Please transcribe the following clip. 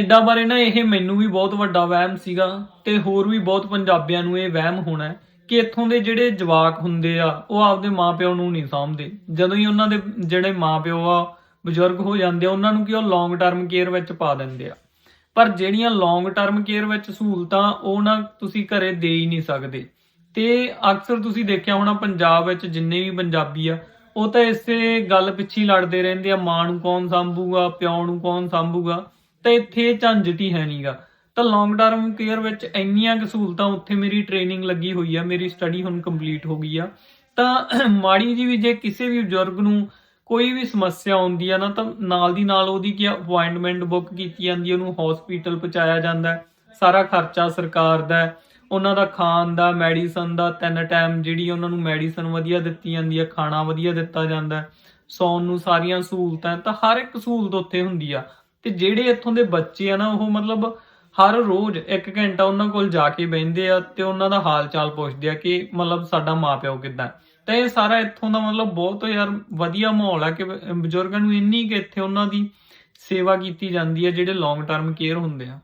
Canada ਬਾਰੇ ਨਾ ਇਹ ਮੈਨੂੰ ਵੀ ਬਹੁਤ ਵੱਡਾ ਵਹਿਮ ਸੀਗਾ ਤੇ ਹੋਰ ਵੀ ਬਹੁਤ ਪੰਜਾਬੀਆਂ ਨੂੰ ਇਹ ਵਹਿਮ ਹੋਣਾ ਹੈ ਕਿ ਇੱਥੋਂ ਦੇ ਜਿਹੜੇ ਜਵਾਕ ਹੁੰਦੇ ਆ, ਉਹ ਆਪਦੇ ਮਾਪਿਓ ਨੂੰ ਨਹੀਂ ਸਾਂਭਦੇ। ਜਦੋਂ ਹੀ ਉਹਨਾਂ ਦੇ ਜਿਹੜੇ ਮਾਪਿਓ ਆ, ਬਜ਼ੁਰਗ ਹੋ ਜਾਂਦੇ ਆ, ਉਹਨਾਂ ਨੂੰ ਕਿ ਉਹ ਲੌਂਗ ਟਰਮ ਕੇਅਰ ਵਿੱਚ ਪਾ ਦਿੰਦੇ ਆ। ਪਰ ਜਿਹੜੀਆਂ ਲੌਂਗ ਟਰਮ ਕੇਅਰ ਵਿੱਚ ਸਹੂਲਤਾਂ, ਉਹ ਨਾ ਤੁਸੀਂ ਘਰੇ ਦੇ ਹੀ ਨਹੀਂ ਸਕਦੇ। ਤੇ ਅਕਸਰ ਤੁਸੀਂ ਦੇਖਿਆ ਹੋਣਾ ਪੰਜਾਬ ਵਿੱਚ ਜਿੰਨੇ ਵੀ ਪੰਜਾਬੀ ਆ, ਉਹ ਤਾਂ ਇਸੇ ਗੱਲ ਪਿੱਛੇ ਲੜਦੇ ਰਹਿੰਦੇ ਆ, ਮਾਂ ਨੂੰ ਕੌਣ ਸੰਭੂਗਾ, ਪਿਓ ਨੂੰ ਕੌਣ ਸੰਭੂਗਾ। ਤਾਂ ਇੱਥੇ ਇਹ ਹੈ ਨਹੀਂਗਾ ਤਾਂ ਲੌਂਗ ਟਰਮ ਕੇਅਰ ਵਿੱਚ ਇੰਨੀਆਂ ਕੁ ਸਹੂਲਤਾਂ, ਉੱਥੇ ਮੇਰੀ ਟ੍ਰੇਨਿੰਗ ਲੱਗੀ ਹੋਈ ਆ, ਮੇਰੀ ਸਟੱਡੀ ਹੁਣ ਕੰਪਲੀਟ ਹੋ ਗਈ ਆ। ਤਾਂ ਮਾੜੀ ਜੀ ਵੀ ਜੇ ਕਿਸੇ ਵੀ ਬਜ਼ੁਰਗ ਨੂੰ ਕੋਈ ਵੀ ਸਮੱਸਿਆ ਆਉਂਦੀ ਆ ਨਾ, ਤਾਂ ਨਾਲ ਦੀ ਨਾਲ ਉਹਦੀ ਕੀ ਅਪਾਇੰਟਮੈਂਟ ਬੁੱਕ ਕੀਤੀ ਜਾਂਦੀ ਉਹਨੂੰ ਹਸਪੀਟਲ ਪਹੁੰਚਾਇਆ ਜਾਂਦਾ ਸਾਰਾ ਖਰਚਾ ਸਰਕਾਰ ਦਾ ਉਹਨਾਂ ਦਾ ਖਾਣ ਦਾ ਮੈਡੀਸਨ ਦਾ, ਤਿੰਨ ਟਾਈਮ ਜਿਹੜੀ ਉਹਨਾਂ ਨੂੰ ਮੈਡੀਸਨ ਵਧੀਆ ਦਿੱਤੀ ਜਾਂਦੀ ਆ, ਖਾਣਾ ਵਧੀਆ ਦਿੱਤਾ ਜਾਂਦਾ ਹੈ। ਸੌਣ ਨੂੰ ਸਾਰੀਆਂ ਸਹੂਲਤਾਂ ਤਾਂ ਹਰ ਇੱਕ ਸਹੂਲਤ ਉੱਥੇ ਹੁੰਦੀ ਆ। ਤੇ ਜਿਹੜੇ ਇੱਥੋਂ ਦੇ ਬੱਚੇ ਆ ਨਾ, ਉਹ ਮਤਲਬ ਹਰ ਰੋਜ਼ 1 ਘੰਟਾ ਉਹਨਾਂ ਕੋਲ ਜਾ ਕੇ ਬਹਿੰਦੇ ਆ ਤੇ ਉਹਨਾਂ ਦਾ ਹਾਲ ਚਾਲ ਪੁੱਛਦੇ ਆ ਕਿ ਮਤਲਬ ਸਾਡਾ ਮਾਪਿਓ ਕਿੱਦਾਂ। ਤਾਂ ਇਹ ਸਾਰਾ ਇੱਥੋਂ ਦਾ ਮਤਲਬ ਬਹੁਤ ਯਾਰ ਵਧੀਆ ਮਾਹੌਲ ਆ ਕਿ ਬਜ਼ੁਰਗਾਂ ਨੂੰ ਇੰਨੀ ਕਿ ਇੱਥੇ ਉਹਨਾਂ ਦੀ ਸੇਵਾ ਕੀਤੀ ਜਾਂਦੀ ਹੈ ਜਿਹੜੇ ਲੌਂਗ ਟਰਮ ਕੇਅਰ ਹੁੰਦੇ ਆ।